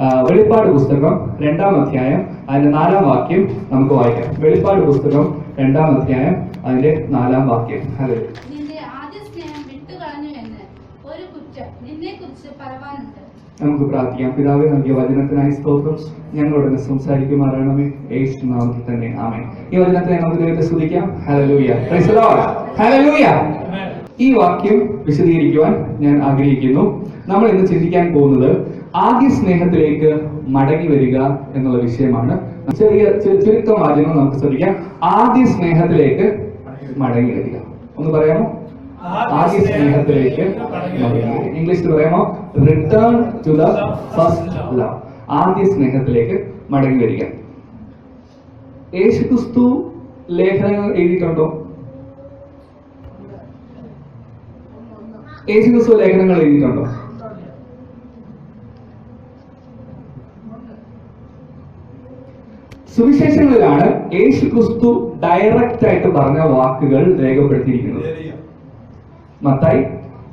വെളിപ്പാട് പുസ്തകം രണ്ടാം അധ്യായം അതിന്റെ നാലാം വാക്യം നമുക്ക് വായിക്കാം. വെളിപ്പാട് പുസ്തകം രണ്ടാം അധ്യായം അതിന്റെ നാലാം വാക്യം. അതെ നമുക്ക് പ്രാർത്ഥിക്കാം. പിതാവെ നൽകിയ വചനത്തിനായി സ്തോത്രം. ഞങ്ങളോട് സംസാരിക്കുമാറാണമേ യേശു നാമത്തിൽ തന്നെ. ആമേ ഈ വചനത്തിനെ നമുക്ക് ദൈവത്തെ സ്തുതിക്കാം. Hallelujah hallelujah the Lord. Hallelujah. ഈ വാക്യം വിശദീകരിക്കുവാൻ ഞാൻ ആഗ്രഹിക്കുന്നു. നമ്മൾ ഇന്ന് ചിന്തിക്കാൻ പോകുന്നത് ആദ്യ സ്നേഹത്തിലേക്ക് മടങ്ങി വരിക എന്നുള്ള വിഷയമാണ്. ചെറിയ ചുരുക്കം വാചകങ്ങൾ നമുക്ക് ശ്രദ്ധിക്കാം. ആദ്യ സ്നേഹത്തിലേക്ക് മടങ്ങി വരിക. ഒന്ന് പറയാമോ? ആദ്യ സ്നേഹത്തിലേക്ക് ഇംഗ്ലീഷിൽ പറയാമോ? Return to the first love ആദ്യ സ്നേഹത്തിലേക്ക് മടങ്ങി വരിക. യേശുക്രിസ്തു ലേഖനങ്ങൾ എഴുതിയിട്ടുണ്ടോ? യേശുക്രിസ്തു ലേഖനങ്ങൾ എഴുതിയിട്ടുണ്ടോ? സുവിശേഷങ്ങളിലാണ് യേശു ക്രിസ്തു ഡയറക്റ്റ് ആയിട്ട് പറഞ്ഞ വാക്കുകൾ രേഖപ്പെടുത്തിയിരിക്കുന്നത്. മത്തായി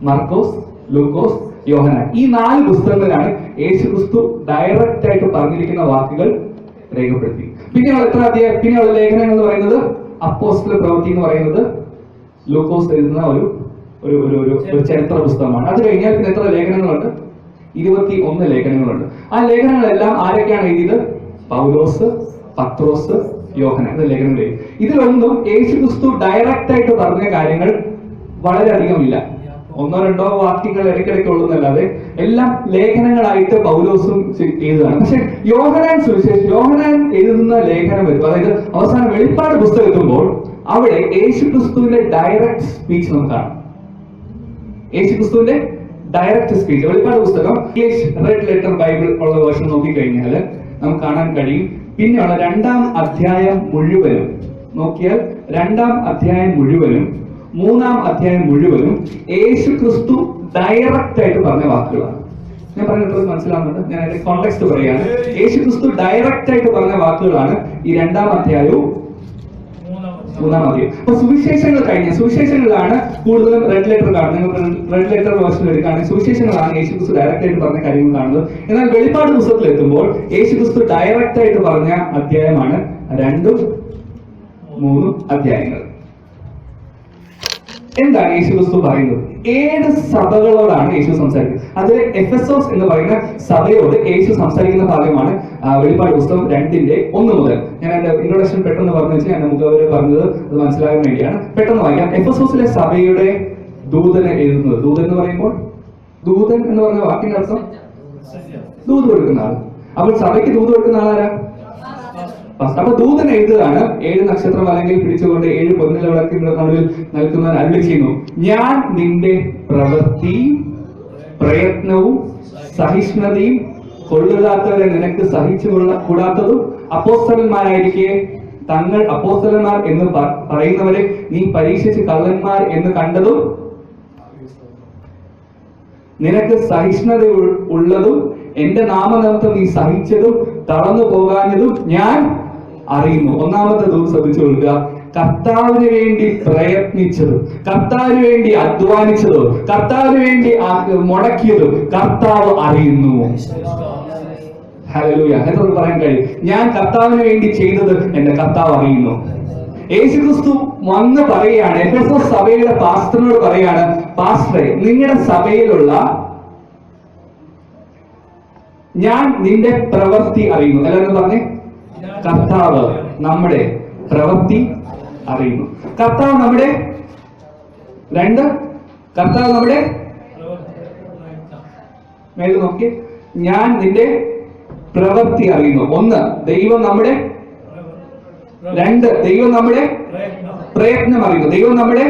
മർക്കോസ് ലൂക്കോസ് യോഹന ഈ നാല് പുസ്തകങ്ങളിലാണ് യേശു ക്രിസ്തു ഡയറക്റ്റ് ആയിട്ട് പറഞ്ഞിരിക്കുന്ന വാക്കുകൾ രേഖപ്പെടുത്തി. പിന്നെയുള്ള എത്ര അധ്യായം പിന്നെയുള്ള ലേഖനങ്ങൾ എന്ന് പറയുന്നത് അപ്പോസ്റ്റൽ പ്രവൃത്തി എന്ന് പറയുന്നത് ലൂക്കോസ് എഴുതുന്ന ഒരു ഒരു ഒരു ഒരു ചരിത്ര. പുസ്തകമാണ്. അത് കഴിഞ്ഞാൽ പിന്നെ എത്ര ലേഖനങ്ങളുണ്ട്? ഇരുപത്തി ഒന്ന് ലേഖനങ്ങളുണ്ട്. ആ ലേഖനങ്ങളെല്ലാം ആരൊക്കെയാണ് എഴുതിയത്? പൗലോസ് പത്രോസ് യോഹന എന്ന ലേഖനം എഴുതി ഇതിലൊന്നും യേശുക്രിസ്തു ഡയറക്റ്റ് ആയിട്ട് പറഞ്ഞ കാര്യങ്ങൾ വളരെയധികം ഇല്ല ഒന്നോ രണ്ടോ വാക്യങ്ങൾ ഇടയ്ക്കിടയ്ക്ക് ഉള്ളതല്ലാതെ എല്ലാം ലേഖനങ്ങളായിട്ട് പൗലോസും എഴുതുകയാണ്. പക്ഷെ യോഹനാൻ സുവിശേഷം യോഹനാൻ എഴുതുന്ന ലേഖനം വരും അതായത് അവസാനം വെളിപ്പാട് പുസ്തകം എത്തുമ്പോൾ അവിടെ യേശു ക്രിസ്തുവിന്റെ ഡയറക്റ്റ് സ്പീച്ച് നമുക്ക് കാണാം. യേശുക്രിസ്തുവിന്റെ ഡയറക്റ്റ് സ്പീച്ച് വെളിപ്പാട് പുസ്തകം ഇംഗ്ലീഷ് റെഡ് ലെറ്റർ ബൈബിൾ ഉള്ള വേർഷൻ നോക്കിക്കഴിഞ്ഞാൽ നമുക്ക് കാണാൻ കഴിയും. പിന്നെയുള്ള രണ്ടാം അധ്യായം മുഴുവനും നോക്കിയാൽ രണ്ടാം അധ്യായം മുഴുവനും മൂന്നാം അധ്യായം മുഴുവനും യേശു ക്രിസ്തു ഡയറക്റ്റ് ആയിട്ട് പറഞ്ഞ വാക്കുകളാണ്. ഞാൻ പറഞ്ഞിട്ടുള്ളത് മനസ്സിലാവുന്നുണ്ട്? ഞാൻ അതിന്റെ കോണ്ടെക്സ്റ്റ് പറയാണ്. യേശു ക്രിസ്തു ഡയറക്റ്റ് ആയിട്ട് പറഞ്ഞ വാക്കുകളാണ് ഈ രണ്ടാം അധ്യായവും മൂന്നാം അധ്യായം അപ്പൊ സുവിശേഷങ്ങൾ കഴിഞ്ഞ. സുവിശേഷങ്ങളിലാണ് കൂടുതലും റെഡ് ലെറ്റർ കാണുന്നത്. റെഡ് ലെറ്റർ വേർഷൻ എടുക്കുകയാണെങ്കിൽ സുവിശേഷങ്ങളാണ് യേശു ക്രിസ്തു ഡയറക്റ്റ് ആയിട്ട് പറഞ്ഞ കാര്യങ്ങൾ കാണുന്നത്. എന്നാൽ വെളിപ്പാട് പുസ്തകത്തിൽ എത്തുമ്പോൾ യേശു ക്രിസ്തു ഡയറക്റ്റ് ആയിട്ട് പറഞ്ഞ അധ്യായമാണ് രണ്ടും മൂന്നും അധ്യായങ്ങൾ. എന്താണ് യേശു ക്രിസ്തു പറയുന്നത്? ഏത് സഭകളോടാണ് യേശു സംസാരിക്കുന്നത്. അതിൽ എഫ് എസ് ഓസ് എന്ന് പറയുന്ന സഭയോട് യേശു സംസാരിക്കുന്ന ഭാഗമാണ് വെളിപ്പാട് പുസ്തകം രണ്ടിന്റെ ഒന്ന് മുതൽ. ഞാൻ എന്റെ ഇൻട്രൊഡക്ഷൻ പെട്ടെന്ന് പറഞ്ഞു വെച്ചാൽ ഞാൻ നമുക്ക് അവർ പറഞ്ഞത് അത് മനസ്സിലാകാൻ വേണ്ടിയാണ്. പെട്ടെന്ന് വായിക്കാം. എഫസോസിലെ സഭയുടെ ദൂതനെ എഴുതുന്നത്. ദൂതൻ എന്ന് പറയുമ്പോൾ ദൂതൻ എന്ന് പറഞ്ഞ വാക്കിന്റെ അർത്ഥം? ദൂത് കൊടുക്കുന്ന ആൾ. അപ്പോൾ സഭയ്ക്ക് ദൂത് കൊടുക്കുന്ന ആളാരാ അപ്പൊ ദൂതൻ എഴുതുകയാണ് ഏഴ് നക്ഷത്രം അല്ലെങ്കിൽ പിടിച്ചുകൊണ്ട് ഏഴ് പൊന്നില വിളക്കിന്റെ നടുവിൽ നിൽക്കുന്നവൻ അരുളി ചെയ്യുന്നു. ഞാൻ നിന്റെ പ്രവൃത്തിയും പ്രയത്നവും സഹിഷ്ണുതയും കൊള്ളില്ലാത്തവരെ നിനക്ക് സഹിച്ചു കൂടാത്തതും അപ്പോസ്തലന്മാരായിരിക്കെ. തങ്ങൾ അപ്പോസ്തലന്മാർ എന്ന് പറയുന്നവരെ നീ പരീക്ഷിച്ച് കള്ളന്മാർ എന്ന് കണ്ടതും നിനക്ക് സഹിഷ്ണുത ഉള്ളതും എന്റെ നാമനിമിത്തം നീ സഹിച്ചതും തളർന്നു പോകാഞ്ഞതും ഞാൻ അറിയുന്നു. ഒന്നാമത്തെ ദൂത് ശ്രദ്ധിച്ചു കൊള്ളുക. കർത്താവിന് വേണ്ടി പ്രയത്നിച്ചതും കർത്താവിന് വേണ്ടി അധ്വാനിച്ചതും കർത്താവിന് വേണ്ടി മുടക്കിയതും കർത്താവ് അറിയുന്നു. ഹല്ലേലൂയ. എന്നൊന്ന് പറയാൻ കഴിയും ഞാൻ കർത്താവിന് വേണ്ടി ചെയ്തത് എന്റെ കർത്താവ് അറിയുന്നു. യേശു ക്രിസ്തു വന്ന് പറയുകയാണ് സഭയുടെ പാസ്റ്ററിനോട് പറയാണ് പാസ്റ്ററെ നിങ്ങളുടെ സഭയിലുള്ള ഞാൻ നിന്റെ പ്രവൃത്തി അറിയുന്നു. എല്ലാവരും പറഞ്ഞേ? കർത്താവ് നമ്മുടെ പ്രവൃത്തി അറിയുന്നു. കർത്താവ് നമ്മുടെ രണ്ട്? കർത്താവ് നമ്മുടെ മേൽ നോക്കി ഞാൻ നിന്റെ പ്രവൃത്തി അറിയുന്നു. ഒന്ന് ദൈവം നമ്മുടെ രണ്ട് ദൈവം നമ്മുടെ പ്രയത്നം അറിയുന്നു. ദൈവം നമ്മുടെ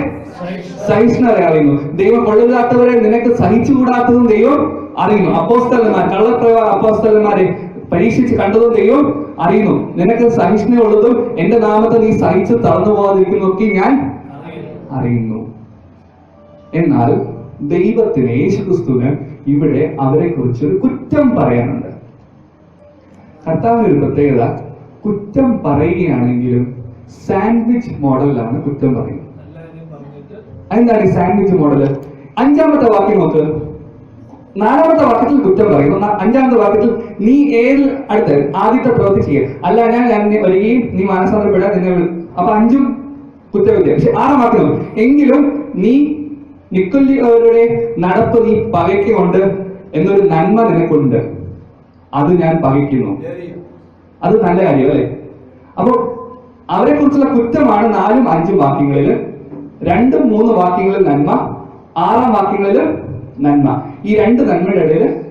സഹിഷ്ണുത അറിയുന്നു. ദൈവം കൊള്ളുകാത്തവരെ നിനക്ക് സഹിച്ചുകൂടാത്തതും ദൈവം അറിയുന്നു. അപ്പോസ്തലന്മാർ കള്ളപ്രവ അപ്പോസ്തലന്മാരെ പരീക്ഷിച്ച് കണ്ടതും ദൈവം അറിയുന്നു. നിനക്ക് സഹിഷ്ണുള്ളതും എന്റെ നാമത്തെ നീ സഹിച്ച് തളർന്നു പോകാതിരിക്കുന്നതൊക്കെ ഞാൻ അറിയുന്നു. എന്നാൽ ദൈവത്തിന് യേശുക്രിസ്തുവിന് ഇവിടെ അവരെ കുറിച്ച് ഒരു കുറ്റം പറയാനുണ്ട്. കർത്താവിന് ഒരു പ്രത്യേകത കുറ്റം പറയുകയാണെങ്കിലും സാൻഡ്വിച്ച് മോഡലിലാണ് കുറ്റം പറയുന്നത്. എന്താണ് ഈ സാൻഡ്വിച്ച് മോഡൽ അഞ്ചാമത്തെ വാക്യം നോക്ക്. നാലാമത്തെ വാക്യത്തിൽ കുറ്റം പറയുന്നു അഞ്ചാമത്തെ വാക്യത്തിൽ നീ ഏത് അടുത്ത്? ആദ്യത്തെ പ്രവൃത്തി ചെയ്യുക അല്ല ഞാൻ ഞാൻ വരികയും നീ മാനസാന്തരപ്പെടാൻ നിന്നെ അപ്പൊ അഞ്ചും കുറ്റവിദ്യ. പക്ഷെ ആറാം വാക്യം എങ്കിലും നീ നിക്കൊല്ലിയവരുടെ നടപ്പ് നീ പകയ്ക്കുകൊണ്ട് എന്നൊരു നന്മ നിനക്കുണ്ട്. അത് ഞാൻ പകയ്ക്കുന്നു അത് നല്ല കാര്യം അല്ലെ അപ്പൊ അവരെ കുറിച്ചുള്ള കുറ്റമാണ് നാലും അഞ്ചും വാക്യങ്ങളിൽ രണ്ടും മൂന്ന് വാക്യങ്ങളിൽ നന്മ ആറാം വാക്യങ്ങളിൽ നന്മ. ഈ രണ്ട് നന്മയുടെ ഇടയിൽ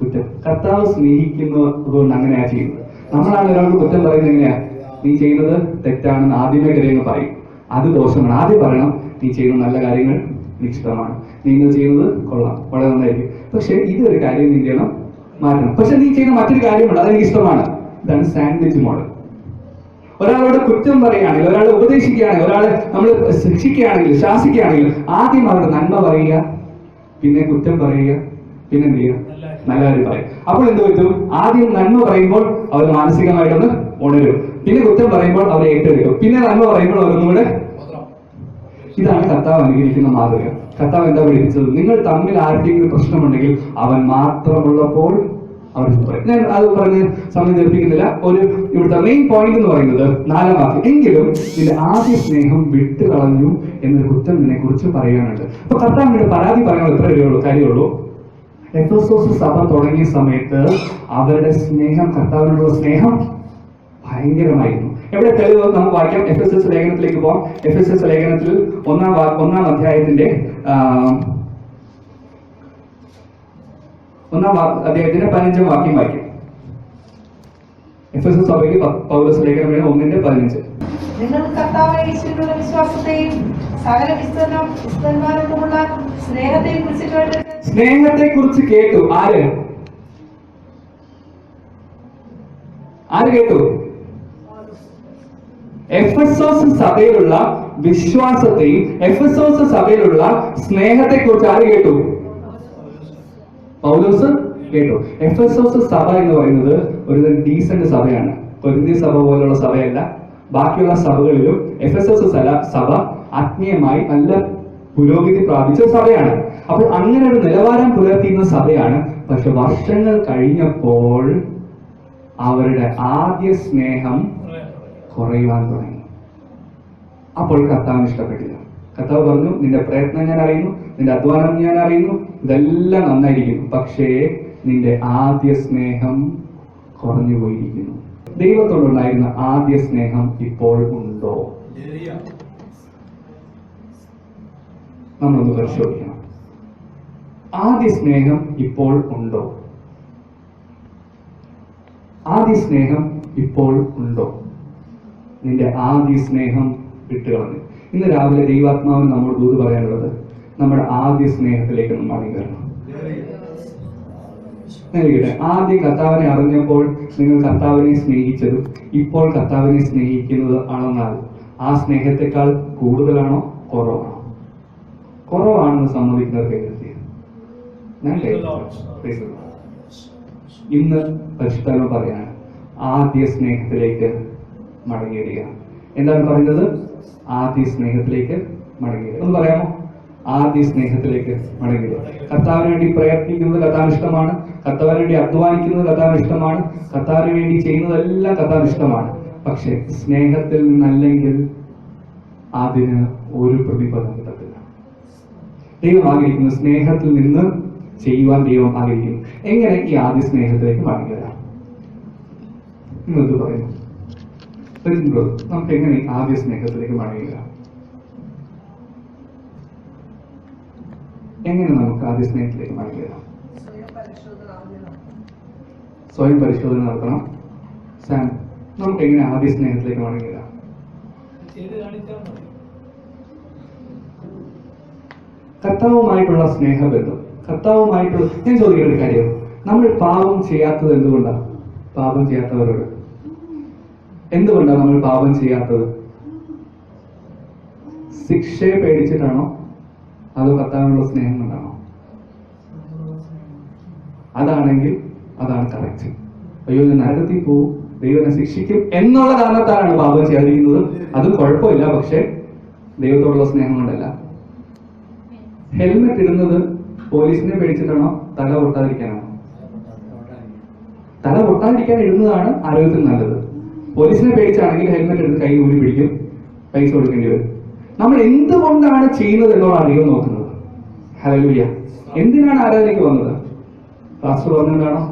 കുറ്റം. കർത്താവ് സ്നേഹിക്കുന്നതുകൊണ്ട് അങ്ങനെയാ ചെയ്യുന്നത്. നമ്മളാണ് ഒരാൾക്ക് കുറ്റം പറയുന്നത് എങ്ങനെയാ? നീ ചെയ്യുന്നത് തെറ്റാണെന്ന് ആദ്യമേ കരയെന്ന് പറയും. അത് ദോഷമാണ്. ആദ്യം പറയണം നീ ചെയ്യുന്ന നല്ല കാര്യങ്ങൾ നിശ്ചിതമാണ്. നീ ഇന്ന് ചെയ്യുന്നത് കൊള്ളാം. വളരെ നന്നായിരിക്കും. പക്ഷെ ഇതൊരു കാര്യം നീ ചെയ്യണം? മാറ്റണം. പക്ഷെ നീ ചെയ്യുന്ന മറ്റൊരു കാര്യമുണ്ട് അതെനിക്ക് ഇഷ്ടമാണ് ഇതാണ് സാൻഡ്വിച്ച് മോഡൽ. ഒരാളോട് കുറ്റം പറയുകയാണെങ്കിൽ ഒരാളെ ഉപദേശിക്കുകയാണെങ്കിൽ ഒരാളെ നമ്മൾ ശിക്ഷിക്കുകയാണെങ്കിൽ ശാസിക്കുകയാണെങ്കിൽ ആദ്യം അവരുടെ നന്മ പറയുക പിന്നെ കുറ്റം പറയുക പിന്നെ എന്ത് ചെയ്യുക? നല്ല കാര്യം പറയും. അപ്പോൾ എന്ത് പറ്റും? ആദ്യം നന്മ പറയുമ്പോൾ അവർ മാനസികമായിട്ടൊന്ന് ഉണരും. പിന്നെ കുറ്റം പറയുമ്പോൾ അവർ ഏറ്റെടുക്കും. പിന്നെ നന്മ പറയുമ്പോൾ അവരൊന്നും കൂടെ ഇതാണ് കർത്താവ് അനുകരിക്കുന്ന മാതൃക. കർത്താവ് എന്താ പഠിപ്പിച്ചത് നിങ്ങൾ തമ്മിൽ ആർക്കെങ്കിലും പ്രശ്നമുണ്ടെങ്കിൽ അവൻ മാത്രമുള്ളപ്പോൾ പറയും? ഞാൻ അത് പറഞ്ഞ് സമയം തീർപ്പിക്കുന്നില്ല ഒരു ഇവിടുത്തെ മെയിൻ പോയിന്റ് എന്ന് പറയുന്നത് നാലാം എങ്കിലും നിന്റെ ആദ്യ സ്നേഹം വിട്ടു കളഞ്ഞു എന്നൊരു കുറ്റം ഇതിനെ കുറിച്ച് പറയാനുണ്ട് അപ്പൊ കർത്താവിന്റെ പരാതി പറയാൻ എത്ര കാര്യമുള്ളൂ കാര്യമുള്ളൂ. എഫോസോസ് സഭ തുടങ്ങിയ സമയത്ത് അവരുടെ സ്നേഹം കർത്താവിനോടുള്ള സ്നേഹം ഭയങ്കരമായിരുന്നു. എവിടെ തെളിവ് നമുക്ക് വായിക്കാം. എഫ് എസ് എസ് ലേഖനത്തിലേക്ക് പോകാം എഫ് എസ് എസ് ലേഖനത്തിൽ ഒന്നാം ഒന്നാം അധ്യായത്തിന്റെ ഒന്നാം അദ്ദേഹത്തിന്റെ പതിനഞ്ചാം വാക്യം വായിക്കാം. എഫ് എസ് എസ് സഭയ്ക്ക് പ- പൗലോസ് ലേഖനം ഒന്നിന്റെ പതിനഞ്ച്. നിങ്ങൾ കർത്താവായ യേശുവിനുള്ള വിശ്വാസത്തെയും സകല വിസ്തരണം വിസ്തന്മാരോടുമുള്ള സ്നേഹത്തെയും കുറിച്ച് കേട്ടിട്ട് സ്നേഹത്തെ കുറിച്ച് കേട്ടു. ആര്? ആര് കേട്ടു? എഫ് സഭയിലുള്ള വിശ്വാസത്തെയും എഫ് സഭയിലുള്ള സ്നേഹത്തെ കുറിച്ച് ആര് കേട്ടു? പൗലോസ് കേട്ടു. എഫ് സഭ എന്ന് പറയുന്നത് ഒരു ഡീസന്റ് സഭയാണ്. കൊരിന്തി സഭ പോലുള്ള സഭയല്ല. ബാക്കിയുള്ള സഭകളിലും എഫ് എസ് സഭ ആത്മീയമായി നല്ല പുരോഗതി പ്രാപിച്ച സഭയാണ്. അപ്പോൾ അങ്ങനെ ഒരു നിലവാരം പുലർത്തിയിരുന്ന സഭയാണ്. പക്ഷെ വർഷങ്ങൾ കഴിഞ്ഞപ്പോൾ അവരുടെ ആദ്യ സ്നേഹം കുറയുവാൻ തുടങ്ങി. അപ്പോൾ കർത്താവിന് ഇഷ്ടപ്പെട്ടില്ല. കർത്താവ് പറഞ്ഞു നിന്റെ പ്രയത്നം ഞാൻ അറിയുന്നു നിന്റെ അധ്വാനം ഞാൻ അറിയുന്നു ഇതെല്ലാം നന്നായിരിക്കും പക്ഷേ നിന്റെ ആദ്യ സ്നേഹം കുറഞ്ഞു പോയിരിക്കുന്നു. ദൈവത്തോടുണ്ടായിരുന്ന ആദ്യ സ്നേഹം ഇപ്പോൾ ഉണ്ടോ? നമ്മളൊന്ന് പരിശോധിക്കണം. ആദ്യ സ്നേഹം ഇപ്പോൾ ഉണ്ടോ? ആദ്യ സ്നേഹം ഇപ്പോൾ ഉണ്ടോ? നിന്റെ ആദ്യ സ്നേഹം വിട്ടുകളഞ്ഞു ഇന്ന് രാവിലെ ദൈവാത്മാവിന് നമ്മോട് ദൂത് പറയാനുള്ളത് നമ്മുടെ ആദ്യ സ്നേഹത്തിലേക്ക് ഒന്ന് മടങ്ങി വരണം നൽകട്ടെ ആദ്യം കർത്താവിനെ അറിഞ്ഞപ്പോൾ നിങ്ങൾ കർത്താവിനെ സ്നേഹിച്ചതും ഇപ്പോൾ കർത്താവിനെ സ്നേഹിക്കുന്നത് ആണെന്നാൽ ആ സ്നേഹത്തെക്കാൾ കൂടുതലാണോ? കുറവാണോ? കുറവാണെന്ന് സമ്മതിക്കുന്നവർ കൈകരുതി ഇന്ന് പരിശുദ്ധ പറയാണ് ആദ്യ സ്നേഹത്തിലേക്ക് മടങ്ങി വരിക എന്താണ് പറയുന്നത്? ആദ്യ സ്നേഹത്തിലേക്ക് മടങ്ങി വരിക ഒന്ന് പറയാമോ? ആദ്യ സ്നേഹത്തിലേക്ക് മടങ്ങി വരിക കർത്താവിന് വേണ്ടി പ്രയത്നിക്കുന്നത് കർത്താവിന് ഇഷ്ടമാണ്. കർത്താവിന് വേണ്ടി അധ്വാനിക്കുന്നത് കർത്താവിന് ഇഷ്ടമാണ്. കർത്താവിന് വേണ്ടി ചെയ്യുന്നതെല്ലാം കർത്താവിന് ഇഷ്ടമാണ്. പക്ഷെ സ്നേഹത്തിൽ നിന്നല്ലെങ്കിൽ അതിന് ഒരു പ്രതിഫലം കിട്ടത്തില്ല. ദൈവം ആഗ്രഹിക്കുന്നു സ്നേഹത്തിൽ നിന്ന് ചെയ്യുവാൻ ദൈവം ആഗ്രഹിക്കുന്നു. എങ്ങനെ ഈ ആദ്യ സ്നേഹത്തിലേക്ക് മടങ്ങി വരാം നിങ്ങൾക്ക് പറയുന്നു? ബ്രദർ, നമുക്ക് എങ്ങനെ ആദ്യ സ്നേഹത്തിലേക്ക് മടങ്ങി വരാം എങ്ങനെ നമുക്ക് ആദ്യ സ്നേഹത്തിലേക്ക് മടങ്ങി വരാം സ്വയം പരിശോധന നടത്തണം. സാം നമുക്ക് എങ്ങനെ ആദ്യ സ്നേഹത്തിലേക്ക് മടങ്ങി വരാം കർത്താവുമായിട്ടുള്ള സ്നേഹബന്ധം. കർത്താവുമായിട്ടുള്ള ഞാൻ ചോദിക്കേണ്ട കാര്യം. നമ്മൾ പാപം ചെയ്യാത്തത് എന്തുകൊണ്ടാണ് പാപം ചെയ്യാത്തവരോട്. എന്തുകൊണ്ടാണ് നമ്മൾ പാപം ചെയ്യാത്തത്? ശിക്ഷയെ പേടിച്ചിട്ടാണോ? അതോ കർത്താവിനുള്ള സ്നേഹം കൊണ്ടാണോ? അതാണെങ്കിൽ അതാണ് കറക്റ്റ് അയ്യോ ഞാൻ നരകത്തിൽ പോവും. ദൈവനെ ശിക്ഷിക്കും എന്നുള്ള കാരണത്താലാണ് പാപം ചെയ്യാതിരിക്കുന്നത്. അത് കുഴപ്പമില്ല പക്ഷെ ദൈവത്തോടുള്ള സ്നേഹം കൊണ്ടല്ല. ഹെൽമെറ്റ് ഇടുന്നത് പോലീസിനെ പേടിച്ചിട്ടാണോ? തല പൊട്ടാതിരിക്കാനാണോ? തല പൊട്ടാതിരിക്കാൻ ഇടുന്നതാണ് ആരോഗ്യത്തിന് നല്ലത്. പോലീസിനെ പേടിച്ചാണെങ്കിൽ ഹെൽമെറ്റ് എടുത്ത് കൈ ഊരി പിടിക്കും പൈസ കൊടുക്കേണ്ടി വരും. നമ്മൾ എന്തുകൊണ്ടാണ് ചെയ്യുന്നത് എന്നുള്ളതാണ് ദൈവം നോക്കുന്നത്? ഹലലൂയ എന്തിനാണ് ആരാധനയ്ക്ക് വന്നത്? പാസ്റ്റർ വന്നതാണോ?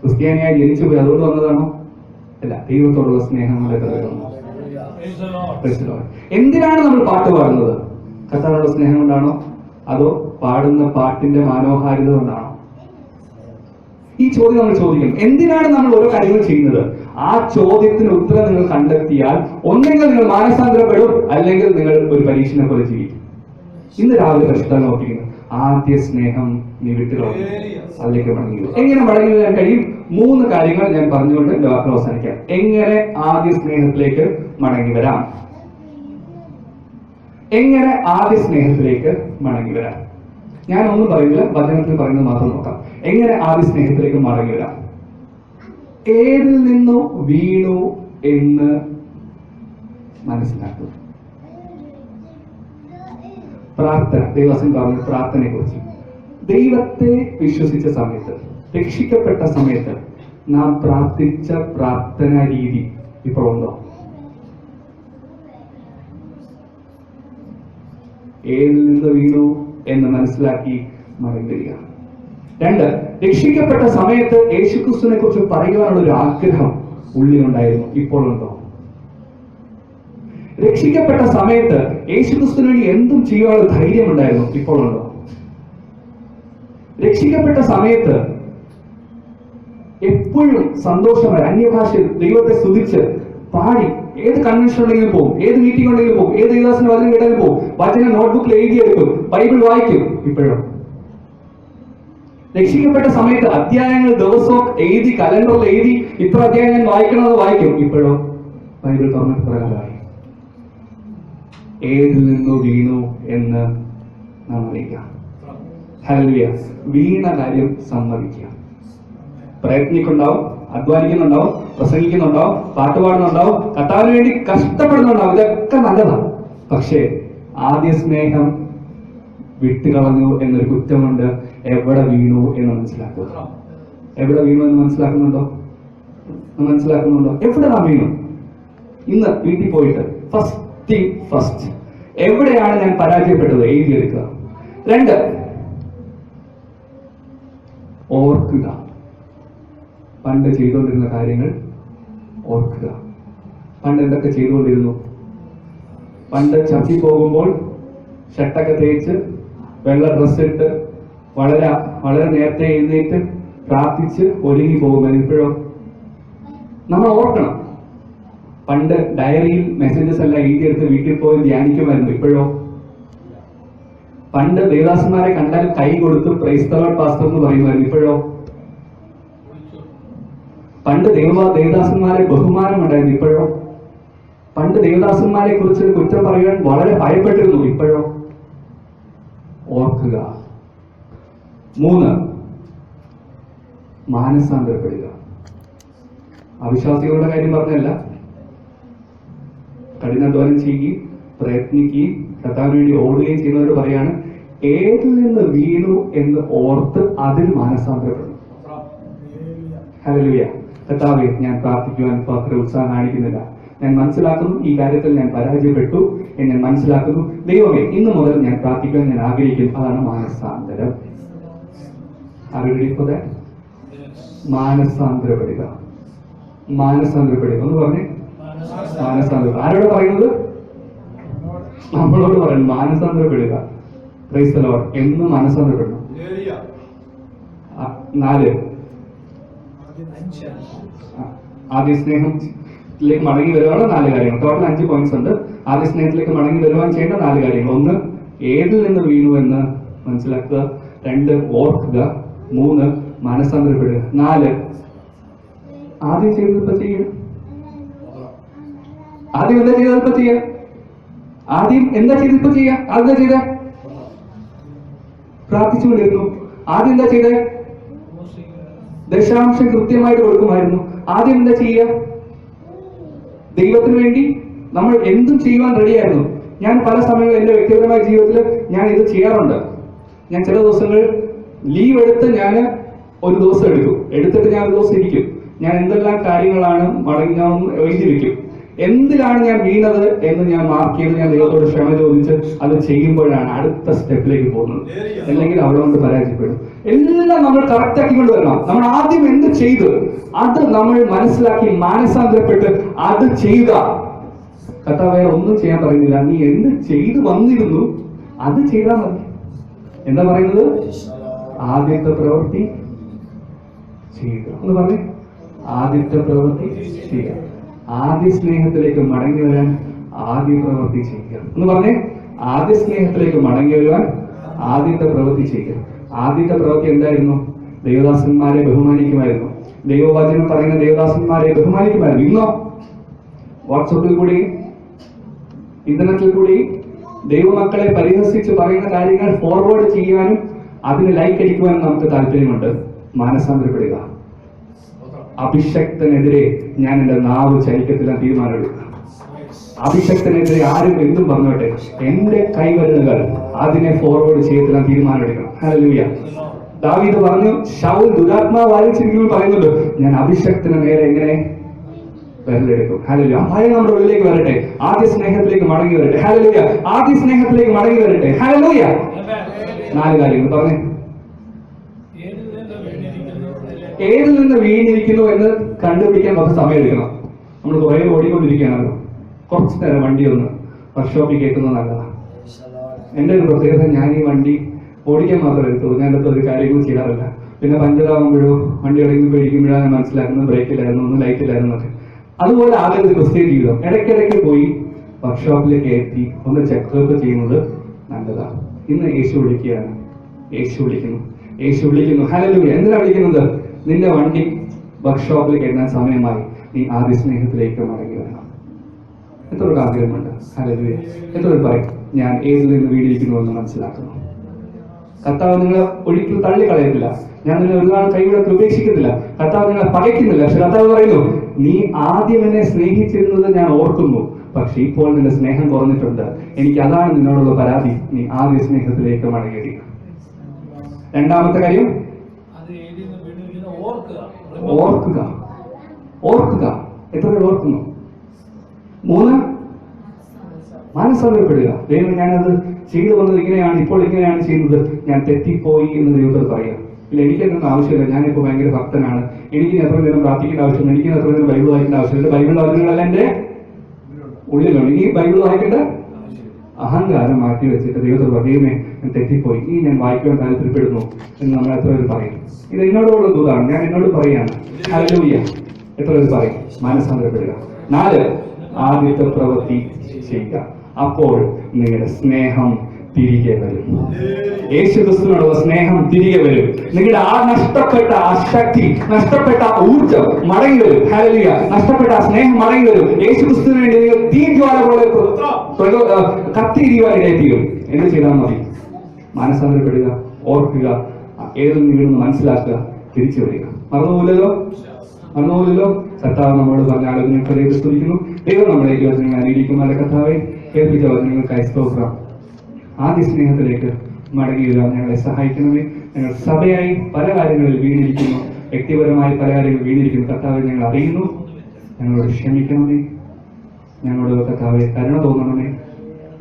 ക്രിസ്ത്യാനിയായി ജനിച്ചു പോയി അതുകൊണ്ട് വന്നതാണോ? അല്ല ദൈവത്തോടുള്ള സ്നേഹം. എന്തിനാണ് നമ്മൾ പാട്ട് പാടുന്നത്? കർത്താവിനുള്ള സ്നേഹം കൊണ്ടാണോ? അതോ പാടുന്ന പാട്ടിന്റെ മനോഹാരിത കൊണ്ടാണോ? ഈ ചോദ്യം നമ്മൾ ചോദിക്കണം. എന്തിനാണ് നമ്മൾ ഓരോ കാര്യങ്ങൾ ചെയ്യുന്നത്? ആ ചോദ്യത്തിന് ഉത്തരം നിങ്ങൾ കണ്ടെത്തിയാൽ ഒന്നെങ്കിൽ നിങ്ങൾ മാനസാന്തരപ്പെടും അല്ലെങ്കിൽ നിങ്ങൾ ഒരു പരീക്ഷനെ പോലെ ജീവിക്കും. ഇന്ന് രാവിലെ പ്രശ്നം നോക്കിയിരുന്നു ആദ്യ സ്നേഹം നീ വിട്ടുകളഞ്ഞു. മടങ്ങി. എങ്ങനെ മടങ്ങി വരാൻ കഴിയും? മൂന്ന് കാര്യങ്ങൾ ഞാൻ പറഞ്ഞുകൊണ്ട് എന്റെ വാക്കുകൾ അവസാനിക്കാം. എങ്ങനെ ആദ്യ സ്നേഹത്തിലേക്ക് മടങ്ങി വരാം എങ്ങനെ ആദ്യ സ്നേഹത്തിലേക്ക് മടങ്ങി വരാം ഞാൻ ഒന്നും പറയുന്നില്ല വചനത്തിൽ പറയുന്നത് മാത്രം നോക്കാം. എങ്ങനെ ആദ്യ സ്നേഹത്തിലേക്ക് മടങ്ങി വരാം ഏതിൽ നിന്നു വീണു എന്ന് മനസ്സിലാക്കുക. പ്രാർത്ഥന ദൈവസം പറഞ്ഞ പ്രാർത്ഥനയെ കുറിച്ച് ദൈവത്തെ വിശ്വസിച്ച സമയത്ത് രക്ഷിക്കപ്പെട്ട സമയത്ത് നാം പ്രാർത്ഥിച്ച പ്രാർത്ഥനാ രീതി ഇപ്പോൾ ഉണ്ടോ ഏതിൽ നിന്ന് വീണു എന്ന് മനസ്സിലാക്കി വരിക രണ്ട് രക്ഷിക്കപ്പെട്ട സമയത്ത് യേശുക്രിസ്തുവിനെ കുറിച്ച് പറയുവാനുള്ള ഒരു ആഗ്രഹം ഉള്ളിലുണ്ടായിരുന്നു. ഇപ്പോൾ ഉണ്ടോ? രക്ഷിക്കപ്പെട്ട സമയത്ത് യേശുക്രിസ്തുവിന് വേണ്ടി എന്തും ചെയ്യാനുള്ള ധൈര്യം ഉണ്ടായിരുന്നു ഇപ്പോൾ ഉണ്ടോ? രക്ഷിക്കപ്പെട്ട സമയത്ത് എപ്പോഴും സന്തോഷമായി അന്യഭാഷയിൽ ദൈവത്തെ സ്തുതിച്ച് പാടി ഏത് കൺവെൻഷൻ ഉണ്ടെങ്കിലും പോകും ഏത് മീറ്റിംഗ് ഉണ്ടെങ്കിലും പോകും ഏത് ദേവദാസിന്റെ വചനം കേട്ടാലും പോകും വചനം നോട്ട്ബുക്കിൽ എഴുതിയെടുക്കും ബൈബിൾ വായിക്കും. ഇപ്പോഴും രക്ഷിക്കപ്പെട്ട സമയത്ത് അധ്യായങ്ങൾ ദിവസവും എഴുതി കലണ്ടറിൽ എഴുതി ഇത്ര അധ്യായം ഞാൻ വായിക്കണമെന്ന് വായിക്കും. ഇപ്പോഴോ? ബൈബിൾ തുറന്നിട്ട് പ്രകാരമായി. ഏതിൽ നിന്നു വീണു എന്ന് നാം അറിയിക്കാം. വീണ കാര്യം സമ്മതിക്കുക. പ്രയത്നിക്കുണ്ടാവും അധ്വാനിക്കുന്നുണ്ടാവും പ്രസംഗിക്കുന്നുണ്ടാവും പാട്ടുപാടുന്നുണ്ടാവും കർത്താവിന് വേണ്ടി കഷ്ടപ്പെടുന്നുണ്ടാവും. ഇതൊക്കെ നല്ലതാണ് പക്ഷേ ആദ്യ സ്നേഹം വിട്ടുകളഞ്ഞു എന്നൊരു കുറ്റമുണ്ട്. എവിടെ വീണു എന്ന് മനസ്സിലാക്കുക. എവിടെ വീണു എന്ന് മനസ്സിലാക്കുന്നുണ്ടോ? മനസ്സിലാക്കുന്നുണ്ടോ? എവിടെ നാം വീണു? ഇന്ന് വീട്ടിൽ പോയിട്ട് ഫസ്റ്റ് ഫസ്റ്റ് എവിടെയാണ് ഞാൻ പരാജയപ്പെട്ടത്? എഴുതിയെടുക്കുക രണ്ട് ഓർക്കുക. പണ്ട് ചെയ്തുകൊണ്ടിരുന്ന കാര്യങ്ങൾ ഓർക്കുക. പണ്ട് എന്തൊക്കെ ചെയ്തുകൊണ്ടിരുന്നു? പണ്ട് ചർച്ചിൽ പോകുമ്പോൾ ഷട്ടൊക്കെ തേച്ച് വെള്ള ഡ്രസ്സ് ഇട്ട് വളരെ വളരെ നേരത്തെ എഴുന്നേറ്റ് പ്രാർത്ഥിച്ച് ഒരുങ്ങി പോകുമ്പോൾ ഇപ്പോഴോ? നമ്മൾ ഓർക്കണം. പണ്ട് ഡയറിയിൽ മെസ്സേജസ് എല്ലാം എഴുതിയെടുത്ത് വീട്ടിൽ പോയി ധ്യാനിക്കുമായിരുന്നു. ഇപ്പോഴോ? പണ്ട് ദേവദാസന്മാരെ കണ്ടാൽ കൈ കൊടുത്ത് ക്രൈസ്തവ പാസ്റ്റർ എന്ന് പറയുമായിരുന്നു. ഇപ്പോഴോ? പണ്ട് ദേവ ദേവദാസന്മാരെ ബഹുമാനം ഉണ്ടായിരുന്നു. ഇപ്പോഴോ? പണ്ട് ദേവദാസന്മാരെ കുറിച്ച് കുറ്റം പറയാൻ വളരെ ഭയപ്പെട്ടിരുന്നു. ഇപ്പോഴോ? ഓർക്കുക. മൂന്ന്. മാനസാന്തരപ്പെടുക. അവിശ്വാസികളുടെ കാര്യം പറഞ്ഞല്ല. കഠിനാധ്വാനം ചെയ്യുകയും പ്രയത്നിക്കുകയും കർത്താവിന് വേണ്ടി ഓടുകയും ചെയ്യുന്നവരോട് പറയാണ് ഏതിൽ നിന്ന് വീണു എന്ന് ഓർത്ത് അതിൽ മാനസാന്തരപ്പെടുന്നു. ഹല്ലേലൂയ. കർത്താവെ ഞാൻ പ്രാർത്ഥിക്കുവാൻ അത്ര ഉത്സാഹം കാണിക്കുന്നില്ല. ഞാൻ മനസ്സിലാക്കുന്നു ഈ കാര്യത്തിൽ ഞാൻ പരാജയപ്പെട്ടു എന്ന് ഞാൻ മനസ്സിലാക്കുന്നു. ദൈവമേ ഇന്ന് മുതൽ ഞാൻ പ്രാർത്ഥിക്കുവാൻ ഞാൻ ആഗ്രഹിക്കും അതാണ് മാനസാന്തരം. Are you ready for that? മാനസാന്തര മാനസാന്തരപ്പെടുക ഒന്ന് പറഞ്ഞേ മാനസാന്തരം ആരോട് പറയുന്നത്? നമ്മളോട് പറയണം. മാനസാന്തരപ്പെടുക the എന്ന് മാനസാന്തരപ്പെടണം നാല്. ആദ്യ സ്നേഹത്തിലേക്ക് മടങ്ങി വരുവാണ് നാല് കാര്യങ്ങൾ. ടോട്ടൽ അഞ്ച് പോയിന്റ്സ് ഉണ്ട്. ആദ്യ സ്നേഹത്തിലേക്ക് മടങ്ങി വരുവാൻ ചെയ്യേണ്ട നാല് കാര്യങ്ങൾ. ഒന്ന് ഏതിൽ നിന്ന് വീണു എന്ന് മനസ്സിലാക്കുക. രണ്ട് ഓർക്കുക. മൂന്ന് മനസ്സാന്തരപ്പെടുക നാല്. ആദ്യം ചെയ്തത് ഇപ്പൊ ചെയ്യുക. ആദ്യം എന്താ ചെയ്തത് ഇപ്പൊ ചെയ്യുക. ആദ്യം എന്താ ചെയ്തത് ഇപ്പൊ ചെയ്യുക? ആദ്യം ചെയ്ത? പ്രാർത്ഥിച്ചുകൊണ്ടിരുന്നു ആദ്യം എന്താ ചെയ്തേ? ദശാംശം കൃത്യമായിട്ട് കൊടുക്കുമായിരുന്നു. ആദ്യം എന്താ ചെയ്യ ദൈവത്തിന് വേണ്ടി നമ്മൾ എന്തും ചെയ്യുവാൻ റെഡിയായിരുന്നു. ഞാൻ പല സമയവും എന്റെ വ്യക്തിപരമായ ജീവിതത്തിൽ ഞാൻ ഇത് ചെയ്യാറുണ്ട്. ഞാൻ ചില ദിവസങ്ങൾ ലീവ് എടുത്ത് ഞാൻ ഒരു ദിവസം എടുക്കും. എടുത്തിട്ട് ഞാൻ ഒരു ദിവസം ഇരിക്കും. ഞാൻ എന്തെല്ലാം കാര്യങ്ങളാണ് മടങ്ങാമെന്ന് എഴുതിയിരിക്കും എന്തിലാണ് ഞാൻ വീണത് എന്ന് ഞാൻ മാർക്ക് ചെയ്ത് ഞാൻ ദൈവത്തോട് ക്ഷമ ചോദിച്ച് അത് ചെയ്യുമ്പോഴാണ് അടുത്ത സ്റ്റെപ്പിലേക്ക് പോകുന്നത്. അല്ലെങ്കിൽ അവിടെ കൊണ്ട് പരാജയപ്പെടും. എല്ലാം നമ്മൾ കറക്റ്റ് കൊണ്ടുവരണം വരണം. നമ്മൾ ആദ്യം എന്ത് ചെയ്തു? അത് നമ്മൾ മനസ്സിലാക്കി മാനസാന്തരപ്പെട്ട് അത് ചെയ്ത. വേറെ ഒന്നും ചെയ്യാൻ പറയുന്നില്ല. നീ എന്ത് ചെയ്തു വന്നിരുന്നു അത് ചെയ്താൽ മതി. എന്താ പറയുന്നത്? ആദ്യത്തെ പ്രവൃത്തി ചെയ്യുക. എന്ന് പറഞ്ഞു. ആദ്യത്തെ പ്രവൃത്തി ചെയ്യുക. ആദ്യ സ്നേഹത്തിലേക്ക് മടങ്ങി വരാൻ ആദ്യ പ്രവൃത്തി ചെയ്യുക. എന്ന് പറഞ്ഞേ. ആദ്യ സ്നേഹത്തിലേക്ക് മടങ്ങി വരുവാൻ ആദ്യത്തെ പ്രവൃത്തി ചെയ്യുക. ആദ്യത്തെ പ്രവൃത്തി എന്തായിരുന്നു? ദൈവദാസന്മാരെ ബഹുമാനിക്കുമായിരുന്നു. ദൈവവചനം പറയുന്ന ദൈവദാസന്മാരെ ബഹുമാനിക്കുമായിരുന്നു. ഇന്നോ? വാട്സപ്പിൽ കൂടി ഇന്റർനെറ്റിൽ കൂടി ദൈവമക്കളെ പരിഹസിച്ച് പറയുന്ന കാര്യങ്ങൾ ഫോർവേഡ് ചെയ്യാനും അതിന് ലൈക്ക് അടിക്കുവാൻ നമുക്ക് താല്പര്യമുണ്ട്. മാനസാന്തരപ്പെടുക. അഭിഷക്തനെതിരെ ഞാൻ എന്റെ നാവ് ചലിക്കത്തില്ല തീരുമാനമെടുക്കുക. അഭിഷക്തനെതിരെ ആരും എന്തും പറഞ്ഞോട്ടെ എന്റെ കൈവരുന്നുകൾ അതിനെ ഫോർവേഡ് ചെയ്യത്തില്ല തീരുമാനമെടുക്കണം. ഹല്ലേലൂയ ദാവീദ് പറഞ്ഞു ഷൗൽ ദുരാത്മാ വായിച്ചിരിക്കുന്നു പറയുന്നുണ്ട്. ഞാൻ അഭിഷക്തന് നേരെ എങ്ങനെ വിരലെടുക്കും നമ്മുടെ ഉള്ളിലേക്ക് വരട്ടെ. ആദ്യ സ്നേഹത്തിലേക്ക് മടങ്ങി വരട്ടെ. ഹാലലൂയ ആദ്യ സ്നേഹത്തിലേക്ക് മടങ്ങി വരട്ടെ. ഹല്ലേലൂയ നാല് കാര്യങ്ങൾ പറഞ്ഞേ. ഏതിൽ നിന്ന് വീണിരിക്കുന്നു എന്ന് കണ്ടുപിടിക്കാൻ കുറച്ച് സമയം എടുക്കണം. നമ്മൾ കുറെ ഓടിക്കൊണ്ടിരിക്കുകയാണല്ലോ. കുറച്ച് നേരം വണ്ടി ഒന്ന് വർക്ക്ഷോപ്പിൽ കയറ്റുന്നത് നല്ലതാണ് എന്റെ ഒരു പ്രത്യേകത ഞാൻ ഈ വണ്ടി ഓടിക്കാൻ മാത്രമേ എടുത്തുള്ളൂ. ഞാൻ അടുത്ത ഒരു കാര്യങ്ങളും ചെയ്യാറില്ല. പിന്നെ പഞ്ചറാകുമ്പോഴോ വണ്ടി ഇടയ്ക്ക് പേടിക്കുമ്പോഴാണ് ഞാൻ മനസ്സിലാക്കുന്നത് ബ്രേക്കിലായിരുന്നു ഒന്ന് ലൈറ്റിലായിരുന്നു ഒക്കെ അതുപോലെ ഒരു ക്രിസ്ത്യൻ ജീവിതം. ഇടയ്ക്കിടയ്ക്ക് പോയി വർക്ക്ഷോപ്പിലേക്ക് കയറ്റി ഒന്ന് ചെക്കപ്പ് ചെയ്യുന്നത് നല്ലതാണ് ഇന്ന് യേശു വിളിക്കുകയാണ്. യേശു വിളിക്കുന്നു. യേശു വിളിക്കുന്നു. ഹലലൂയ എന്തിനാ വിളിക്കുന്നത്? നിന്റെ വണ്ടി വർക്ക്ഷോപ്പിൽ കയറ്റാൻ സമയമായി നീ ആദ്യ സ്നേഹത്തിലേക്ക് മടങ്ങി വരണം. എത്ര ആഗ്രഹമുണ്ട്? ഹലലൂയ എത്ര പറയും? ഞാൻ ഏതിൽ നിന്ന് വീടിരിക്കുന്നു എന്ന് മനസ്സിലാക്കുന്നു. കർത്താവ് നിങ്ങളെ ഒരിക്കലും തള്ളിക്കളയുന്നില്ല ഞാൻ നിന്നെ ഒരുപാട് കൈവിടത്തിൽ ഉപേക്ഷിക്കുന്നില്ല. കർത്താവ് നിങ്ങളെ പകയ്ക്കുന്നില്ല. പക്ഷെ കർത്താവ് പറയുന്നു നീ ആദ്യം എന്നെ സ്നേഹിച്ചിരുന്നത് ഞാൻ ഓർക്കുന്നു. പക്ഷെ ഇപ്പോൾ നിന്റെ സ്നേഹം കുറഞ്ഞിട്ടുണ്ട്. എനിക്ക് അതാണ് നിന്നോടുള്ള പരാതി. നീ ആദ്യ സ്നേഹത്തിലേക്ക് മടങ്ങിയിരിക്കുക രണ്ടാമത്തെ കാര്യം? ഓർക്കുക. ഓർക്കുക. എത്ര പേർ ഓർക്കുന്നു? മൂന്ന്? മനസ്സറിയപ്പെടുക. ദൈവം ഞാനത് ചെയ്തു വന്നത് ഇങ്ങനെയാണ് ഇപ്പോൾ ഇങ്ങനെയാണ് ചെയ്യുന്നത്. ഞാൻ തെറ്റിപ്പോയി എന്ന് ദൈവത്തിൽ പറയാം. ഇല്ല എനിക്കൊന്നും ആവശ്യമില്ല. ഞാനിപ്പോൾ ഭയങ്കര ഭക്തനാണ്. എനിക്ക് എത്ര നേരം പ്രാർത്ഥിക്കേണ്ട ആവശ്യം എനിക്ക് എത്ര നേരം ബൈബിൾ വായിക്കേണ്ട ആവശ്യമില്ല. ബൈബിൾ വാചനങ്ങളെല്ലാം എന്റെ ഉള്ളിലാണ് ഇനി ബൈബിൾ വായിക്കേണ്ട അഹങ്കാരം മാറ്റി വെച്ചിട്ട് ദൈവത്തോട് ഞാൻ തെറ്റിപ്പോയി. ഇനി ഞാൻ വായിക്കാൻ താല്പര്യപ്പെടുന്നു എന്ന് നമ്മൾ എത്ര പേര് പറയും. ഇത് എന്നോടുള്ള ദൂതാണ്. ഞാൻ എന്നോട് പറയാണ്. ഹല്ലേലൂയ എത്ര പേര് പറയും? മനസ്സാന്തരപ്പെടുക. നാല് ആദ്യത്തെ പ്രവൃത്തി ചെയ്യുക. അപ്പോൾ നിങ്ങളുടെ സ്നേഹം തിരികെ വരും. യേശു ക്രിസ്തുവിനുള്ള സ്നേഹം തിരികെ വരും. നിങ്ങളുടെ ആ നഷ്ടപ്പെട്ട ആ ശക്തി നഷ്ടപ്പെട്ട ആ ഊർജം മടങ്ങി വരും. ഹല്ലേലൂയ നഷ്ടപ്പെട്ട ആ സ്നേഹം മടങ്ങി വരും. യേശു ക്രിസ്തുവിന് വേണ്ടി നിങ്ങൾ തീജ്വാല പോലെ പ്രയോ- തീരും. എന്ത് ചെയ്താൽ മതി? മാനസാന്തരപ്പെടുക ഓർക്കുക ഏതിൽ നിങ്ങളൊന്ന് മനസ്സിലാക്കുക തിരിച്ചു വരിക. മറന്നുപോലല്ലോ മറന്നുപോലല്ലോ കർത്താവ് നമ്മോട് പറഞ്ഞ ആലോചനകളെ സ്തുതിക്കുന്നു. ദൈവം നമ്മളെ ഈ വചനങ്ങൾ അനുകരിക്കുമാരുടെ കർത്താവെ. കേൾപ്പിച്ച വചനങ്ങൾ സ്തോത്രം. ആദ്യ നിസ്നേഹത്തിലേക്ക് മടങ്ങി വരാൻ ഞങ്ങളെ സഹായിക്കണമേ. ഞങ്ങൾ സഭയായി പല കാര്യങ്ങളിൽ വീണിരിക്കുന്നു. വ്യക്തിപരമായി പല കാര്യങ്ങളിൽ വീണിരിക്കുന്നു. കർത്താവ് ഞങ്ങൾ അറിയുന്നു. ഞങ്ങളോട് ക്ഷമിക്കണമേ. ഞങ്ങളോട് കർത്താവെ കരുണ തോന്നണമേ.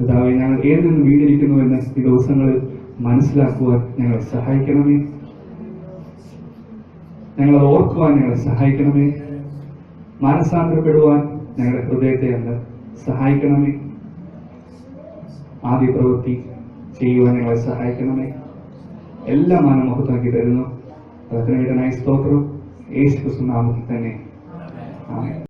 കർത്താവെ ഞങ്ങൾ ഏതിൽ നിന്ന് വീണിരിക്കുന്നു എന്ന് ഈ ദിവസങ്ങളിൽ മനസ്സിലാക്കുവാൻ ഞങ്ങൾ സഹായിക്കണമേ. ഞങ്ങളത് ഓർക്കുവാൻ ഞങ്ങളെ സഹായിക്കണമേ. മാനസാന്തരപ്പെടുവാൻ ഞങ്ങളുടെ ഹൃദയത്തെ അങ്ങ് സഹായിക്കണമേ. ആദ്യ പ്രവൃത്തി ചെയ്യുവാൻ ഞങ്ങളെ സഹായിക്കണമേ എല്ലാം മാനമഹത്വമാക്കി തരുന്നു അതിനുവേണ്ടനായി സ്തോത്രം യേശു ക്രിസ്തു നാമത്തിൽ തന്നെ ആമേൻ